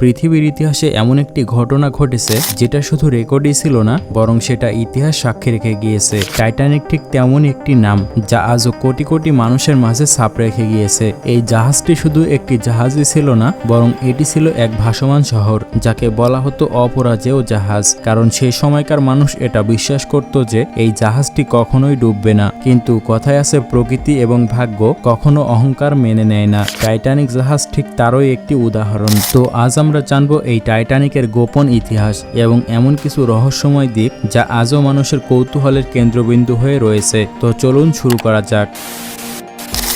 পৃথিবীর ইতিহাসে এমন একটি ঘটনা ঘটেছে যেটা শুধু রেকর্ডই ছিল না, বরং সেটা ইতিহাস সাক্ষী রেখে গিয়েছে। টাইটানিক ঠিক তেমন একটি নাম, যা আজও কোটি কোটি মানুষের মাঝে ছাপ রেখে গিয়েছে। এই জাহাজটি শুধু একটি জাহাজই ছিল না, বরং এটি ছিল এক ভাসমান শহর, যাকে বলা হতো অপরাজেয় জাহাজ। কারণ সেই সময়কার মানুষ এটা বিশ্বাস করত যে এই জাহাজটি কখনোই ডুববে না। কিন্তু কথায় আছে প্রকৃতি এবং ভাগ্য কখনো অহংকার মেনে নেয় না। টাইটানিক জাহাজ ঠিক তারই একটি উদাহরণ। তো আজ আমরা জানব এই টাইটানিকের গোপন ইতিহাস এবং এমন কিছু রহস্যময় দ্বীপ যা আজও মানুষের কৌতূহলের কেন্দ্রবিন্দু হয়ে রয়েছে। তো চলুন শুরু করা যাক।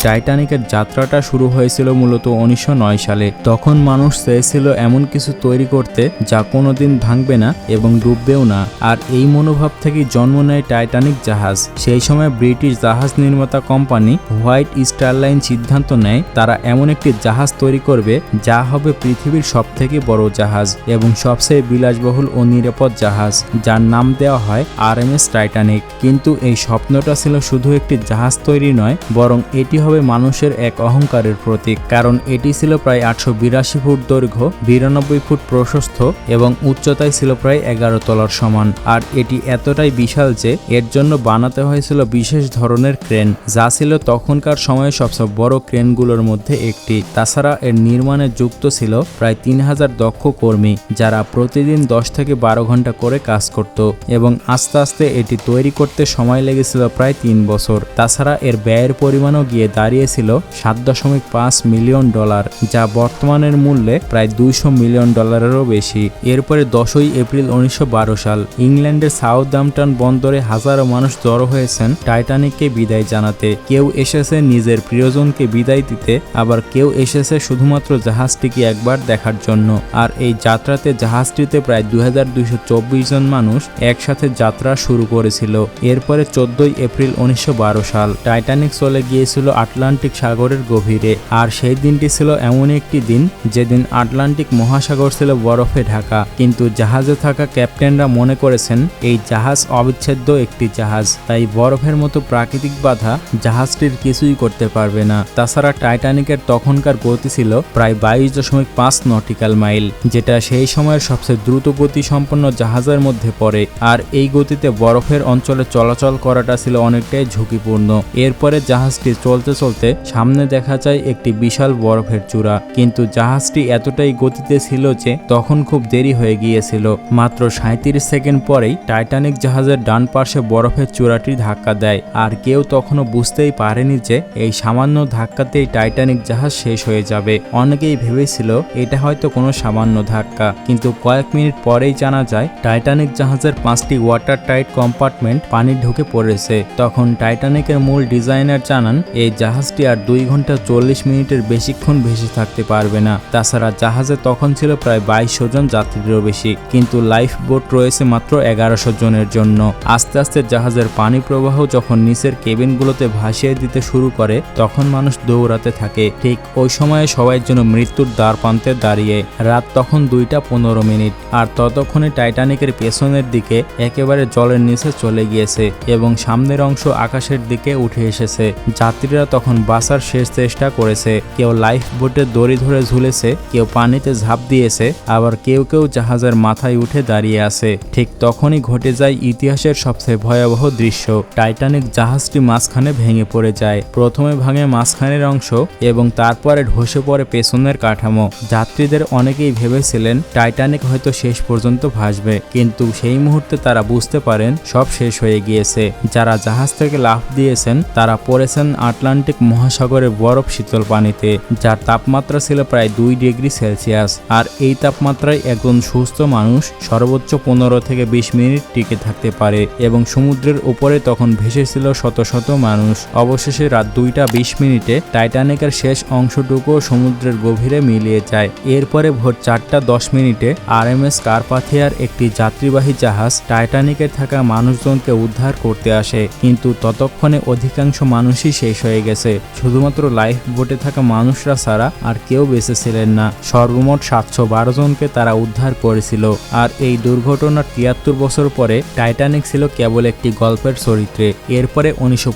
টাইটানিকের যাত্রাটা শুরু হয়েছিল মূলত উনিশশো নয় সালে। তখন মানুষ চেয়েছিল এমন কিছু তৈরি করতে যা কোনোদিন ভাঙবে না এবং ডুববেও না। আর এই মনোভাব থেকেই জন্ম নেয় টাইটানিক জাহাজ। সেই সময় ব্রিটিশ জাহাজ নির্মাতা কোম্পানি হোয়াইট স্টার লাইন সিদ্ধান্ত নেয়, তারা এমন একটি জাহাজ তৈরি করবে যা হবে পৃথিবীর সবথেকে বড় জাহাজ এবং সবচেয়ে বিলাসবহুল ও নিরাপদ জাহাজ, যার নাম দেওয়া হয় আর এম এস টাইটানিক। কিন্তু এই স্বপ্নটা ছিল শুধু একটি জাহাজ তৈরি নয়, বরং এটি হবে মানুষের এক অহংকারের প্রতীক, কারণ এটি ছিল প্রায় আটশো বিরাশি ফুট দৈর্ঘ্য, বিরানব্বই ফুট প্রশস্ত এবং উচ্চতায় ছিল প্রায় এগারো তলার সমান। আর এটি এতটাই বিশাল যে এর জন্য বানাতে হয়েছিল বিশেষ ধরনের ক্রেন, যা ছিল তখনকার সময়ে সবচেয়ে বড় ক্রেনগুলোর মধ্যে একটি। তাছাড়া এর নির্মাণে যুক্ত ছিল প্রায় তিন হাজার দক্ষ কর্মী, যারা প্রতিদিন দশ থেকে বারো ঘণ্টা করে কাজ করত এবং আস্তে আস্তে এটি তৈরি করতে সময় লেগেছিল প্রায় তিন বছর। তাছাড়া এর ব্যয়ের পরিমাণও গিয়ে দাঁড়িয়েছিল সাত দশমিক পাঁচ মিলিয়ন ডলার, যা বর্তমানের মূল্যে প্রায় দুইশো মিলিয়ন ডলারেরও বেশি। এরপরে দশই এপ্রিল উনিশশো বারো সাল ইংল্যান্ডের সাউথদাম্পটন বন্দরে হাজারো মানুষ জড়ো হয়েছেন টাইটানিককে বিদায় জানাতে। কেউ এসেছে নিজের প্রিয়জনকে বিদায় দিতে, আবার কেউ এসেছে শুধুমাত্র জাহাজটিকে একবার দেখার জন্য। আর এই যাত্রাতে জাহাজটিতে প্রায় দুই হাজার দুইশ চব্বিশ জন মানুষ একসাথে যাত্রা শুরু করেছিল। এরপরে চোদ্দই এপ্রিল উনিশশো বারো সাল টাইটানিক চলে গিয়েছিল আটলান্টিক সাগরের গভীরে। আর সেই দিনটি ছিল এমন একটি দিন যেদিন আটলান্টিক মহাসাগর ছিল বরফে ঢাকা। কিন্তু জাহাজে থাকা ক্যাপ্টেনরা মনে করেছেন, এই জাহাজ অবিচ্ছেদ্য একটি জাহাজ। তাই বরফের মতো প্রাকৃতিক বাধা জাহাজটির কিছুই করতে পারবে না। তাছাড়া টাইটানিকের তখনকার গতি ছিল প্রায় বাইশ দশমিক পাঁচ নটিক্যাল মাইল, যেটা সেই সময়ের সবচেয়ে দ্রুত গতি সম্পন্ন জাহাজের মধ্যে পড়ে। আর এই গতিতে বরফের অঞ্চলে চলাচল করাটা ছিল অনেকটাই ঝুঁকিপূর্ণ। এরপরে জাহাজটি চলতে চলতে সামনে দেখা যায় একটি বিশাল বরফের চূড়া। কিন্তু জাহাজটি এতটাই গতিতে ছিল যে তখন খুব দেরি হয়ে গিয়েছিল। মাত্র সাঁত্রিশ সেকেন্ড পরেই টাইটানিক জাহাজের ডান পাশে বরফের চূড়াটি ধাক্কা দেয়। আর কেউ তখনও বুঝতেই পারেনি যে এই সামান্য ধাক্কাতেই টাইটানিক জাহাজ শেষ হয়ে যাবে। অনেকেই ভেবেছিল এটা হয়তো কোনো সামান্য ধাক্কা। কিন্তু কয়েক মিনিট পরেই জানা যায়, টাইটানিক জাহাজের পাঁচটি ওয়াটার টাইট কম্পার্টমেন্ট পানি ঢুকে পড়েছে। তখন টাইটানিকের মূল ডিজাইনার জানান, এই জাহাজটি আর দুই ঘণ্টা চল্লিশ মিনিটের বেশিক্ষণ ভেসে থাকতে পারবে না। তাছাড়া জাহাজে তখন ছিল প্রায় বাইশশো জন যাত্রীরও বেশি, কিন্তু লাইফ বোট রয়েছে মাত্র এগারোশো জনের জন্য। আস্তে আস্তে জাহাজের পানি প্রবাহ যখন নিচের কেবিনগুলোতে ভাসিয়ে দিতে শুরু করে, তখন মানুষ দৌড়াতে থাকে। ঠিক ওই সময়ে সবাই জন্য মৃত্যুর দ্বার প্রান্তে দাঁড়িয়ে। রাত তখন দুইটা পনেরো মিনিট, আর ততক্ষণে টাইটানিকের পেছনের দিকে একেবারে জলের নিচে চলে গিয়েছে এবং সামনের অংশ আকাশের দিকে উঠে এসেছে। যাত্রীরা তখন বাঁচার শেষ চেষ্টা করেছে। কেউ লাইফ বোটের দড়ি ধরে ঝুলেছে, কেউ পানিতে ঝাঁপ দিয়েছে, আবার কেউ কেউ জাহাজের মাথায় উঠে দাঁড়িয়ে আছে। ঠিক তখনই ঘটে যায় ইতিহাসের সবচেয়ে ভয়াবহ দৃশ্য। টাইটানিক জাহাজটি মাঝখানে ভেঙে পড়ে যায়। প্রথমে ভাঙে মাঝখানের অংশ এবং তারপরে ধসে পড়ে পেছনের কাঠামো। যাত্রীদের অনেকেই ভেবেছিলেন, টাইটানিক হয়তো শেষ পর্যন্ত ভাসবে। কিন্তু সেই মুহূর্তে তারা বুঝতে পারেন, সব শেষ হয়ে গিয়েছে। যারা জাহাজ থেকে লাফ দিয়েছেন, তারা পড়েছেন আটলান্টিক মহাসাগরের বরফ শীতল পানিতে, যার তাপমাত্রা ছিল প্রায় দুই ডিগ্রি সেলসিয়াস। আর এই তাপমাত্রায় একজন সুস্থ মানুষ সর্বোচ্চ পনেরো থেকে বিশ মিনিট টিকে থাকতে পারে এবং সমুদ্রের উপরে তখন ভেসেছিল শত শত মানুষ। অবশেষে রাত দুইটা বিশ মিনিটে টাইটানিকের শেষ অংশটুকু সমুদ্রের গভীরে মিলিয়ে যায়। এরপরে ভোর চারটা দশ মিনিটে আর এম এস কার্পাথিয়ার একটি যাত্রীবাহী জাহাজ টাইটানিকে থাকা মানুষজনকে উদ্ধার করতে আসে। কিন্তু ততক্ষণে অধিকাংশ মানুষই শেষ হয়ে গেছে গেছে। শুধুমাত্র লাইফ বোটে থাকা মানুষরা ছাড়া আর কেউ বেঁচে ছিলেন না। সর্বমোট সাতশো বারো জনকে তারা উদ্ধার করেছিল। আর এই দুর্ঘটনার তিয়াত্তর বছর পরে টাইটানিক ছিল কেবল একটি গল্পের চরিত্রে। এরপরে উনিশশো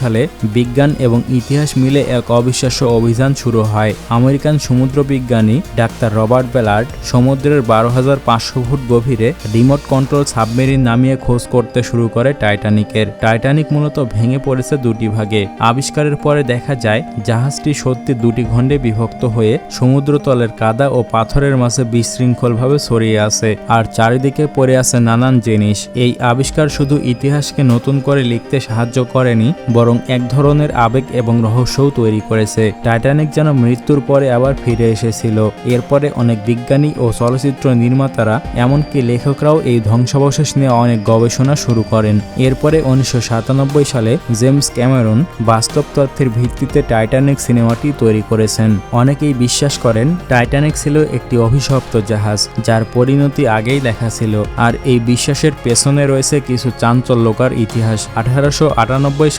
সালে বিজ্ঞান এবং ইতিহাস মিলে এক অবিশ্বাস্য অভিযান শুরু হয়। আমেরিকান সমুদ্র বিজ্ঞানী ডাক্তার রবার্ট বেলার্ড সমুদ্রের বারো হাজার পাঁচশো ফুট গভীরে রিমোট কন্ট্রোল সাবমেরিন নামিয়ে খোঁজ করতে শুরু করে টাইটানিকের। টাইটানিক মূলত ভেঙে পড়েছে দুটি ভাগে। আবিষ্কারের পরে দেখা যায়, জাহাজটি সত্যি দুটি খণ্ডে বিভক্ত হয়ে সমুদ্রতলের কাদা ও পাথরের মাঝে বিশৃঙ্খলভাবে ছড়িয়ে আছে আর চারিদিকে পড়ে আছে নানান জিনিস। এই আবিষ্কার শুধু ইতিহাসকে নতুন করে লিখতে সাহায্য করেনি, বরং এক ধরনের আবেগ এবং রহস্যও তৈরি করেছে। টাইটানিক যেন মৃত্যুর পরে আবার ফিরে এসেছিল। এরপরে অনেক বিজ্ঞানী ও চলচ্চিত্র নির্মাতারা, এমনকি লেখকরাও এই ধ্বংসাবশেষ নিয়ে অনেক গবেষণা শুরু করেন। এরপরে উনিশশো সাতানব্বই সালে জেমস ক্যামেরন বাস্তব তথ্যের ভিত্তিতে টাইটানিক সিনেমাটি তৈরি করেছেন। অনেকেই বিশ্বাস করেন, টাইটানিক ছিল একটি অভিশপ্ত জাহাজ, যার পরিণতি আগেই লেখা ছিল। আর এই বিশ্বাসের পেছনে রয়েছে কিছু চাঞ্চল্যকর ইতিহাস। আঠারোশো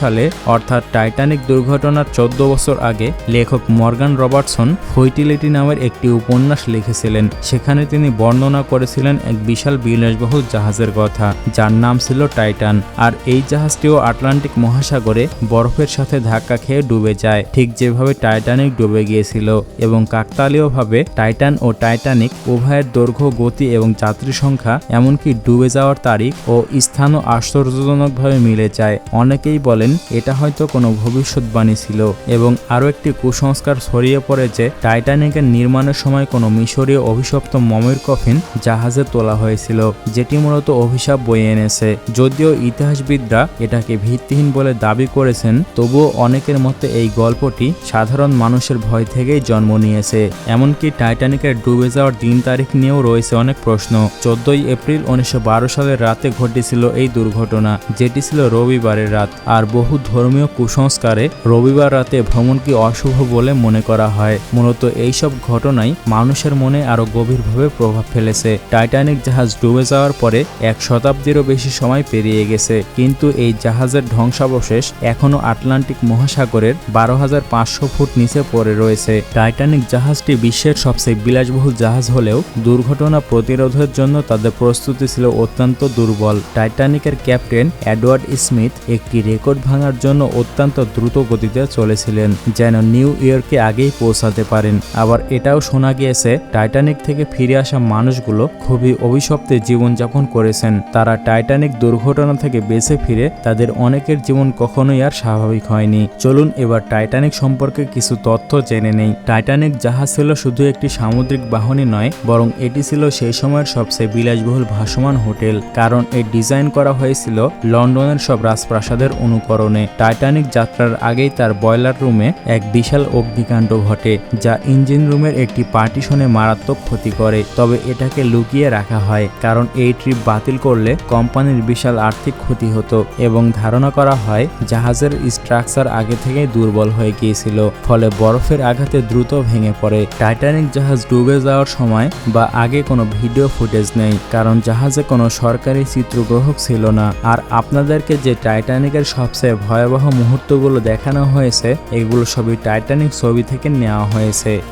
সালে, অর্থাৎ টাইটানিক দুর্ঘটনার চোদ্দ বছর আগে, লেখক মর্গান রবার্টসন ফইটিলিটি নামের একটি উপন্যাস লিখেছিলেন। সেখানে তিনি বর্ণনা করেছিলেন এক বিশাল বিলাসবহুল জাহাজের কথা, যার নাম ছিল টাইটান। আর এই জাহাজটিও আটলান্টিক মহাসাগরে বরফের সাথে ধাক্কা খেয়ে ডুবে যায়। ঠিক যেভাবে টাইটানিক ডুবে গিয়েছিল এবং কাকতালীয়ভাবে টাইটান ও টাইটানিক উভয়ের দৈর্ঘ্য, গতি এবং যাত্রী সংখ্যা, এমনকি ডুবে যাওয়ার তারিখ ও স্থানও আশ্চর্যজনকভাবে মিলে যায়। অনেকেই বলেন, এটা হয়তো কোনো ভবিষ্যৎবাণী ছিল এবং আরও একটি কুসংস্কার ছড়িয়ে পড়ে যে টাইটানিকের নির্মাণের সময় কোনো মিশরীয় অভিশপ্ত মমির কফিন জাহাজে তোলা হয়েছিল, যেটি মূলত অভিশাপ বয়ে এনেছে। যদিও ইতিহাসবিদরা এটাকে ভিত্তিহীন বলে দাবি করেছেন, তবুও অনেকের মতে এই গল্পটি সাধারণ মানুষের ভয় থেকেই জন্ম নিয়েছে। এমনকি টাইটানিকের ডুবে যাওয়ার দিন তারিখ নিয়েও রয়েছে অনেক প্রশ্ন। চোদ্দই এপ্রিল উনিশশো সালের রাতে ঘটেছিল এই দুর্ঘটনা, যেটি ছিল রবিবারের রাত। আর বহু ধর্মীয় কুসংস্কারে রবিবার রাতে ভ্রমণ কি অশুভ বলে মনে করা হয়? মূলত এইসব ঘটনাই মানুষের মনে আরও গভীরভাবে প্রভাব ফেলেছে। টাইটানিক জাহাজ ডুবে যাওয়ার পরে এক শতাব্দীরও বেশি সময় পেরিয়ে গেছে। কিন্তু এই জাহাজের ধ্বংসাবশেষ এখনও আটলান্টিক মহাসাগরের বারো হাজার পাঁচশো ফুট নিচে পড়ে রয়েছে। টাইটানিক জাহাজটি বিশ্বের সবচেয়ে বিলাসবহুল জাহাজ হলেও দুর্ঘটনা প্রতিরোধের জন্য তাদের প্রস্তুতি ছিল অত্যন্ত দুর্বল। টাইটানিকের ক্যাপ্টেন এডওয়ার্ড স্মিথ একটি রেকর্ড ভাঙার জন্য অত্যন্ত দ্রুত গতিতে চলেছিলেন, যেন নিউ ইয়র্কে আগেই পৌঁছাতে পারেন। আবার এটাও শোনা গিয়েছে, টাইটানিক থেকে ফিরে আসা মানুষগুলো খুবই অভিশপ্তে জীবনযাপন করেছেন। তারা টাইটানিক দুর্ঘটনা থেকে বেঁচে ফিরে তাদের অনেকের জীবন কখনোই আর স্বাভাবিক হয়নি। চলুন এবার টাইটানিক সম্পর্কে কিছু তথ্য জেনে নেই। টাইটানিক জাহাজ ছিল শুধু একটি সামুদ্রিক বাহনই নয়, বরং এটি ছিল সেই সময়ের সবচেয়ে বিলাসবহুল ভাসমান হোটেল, কারণ এর ডিজাইন করা হয়েছিল লন্ডনের সব রাজপ্রাসাদের অনুকরণে। টাইটানিক যাত্রার আগেই তার বয়লার রুমে এক বিশাল অগ্নিকাণ্ড ঘটে, যা ইঞ্জিন রুমের একটি পার্টিশনে মারাত্মক ক্ষতি করে। তবে এটাকে লুকিয়ে রাখা হয়, কারণ এই ট্রিপ বাতিল করলে কোম্পানির বিশাল আর্থিক ক্ষতি হতো এবং ধারণা করা হয়, জাহাজের স্ট্রাকচার আগে থেকেই দুর্বল হয়ে গিয়েছিল, ফলে বরফের আঘাতে দ্রুত ভেঙে পড়ে। টাইটানিক জাহাজ ডুবে যাওয়ার সময় বা আগে কোনো ভিডিও ফুটেজ নেই, কারণ জাহাজে কোনো সরকারি চিত্রগ্রহক ছিল না। আর আপনাদেরকে যে টাইটানিকের সবচেয়ে ভয়াবহ মুহূর্তগুলো দেখানো হয়েছে, এগুলো সবই টাইটানিক ছবি থেকে নেওয়া হয়েছে।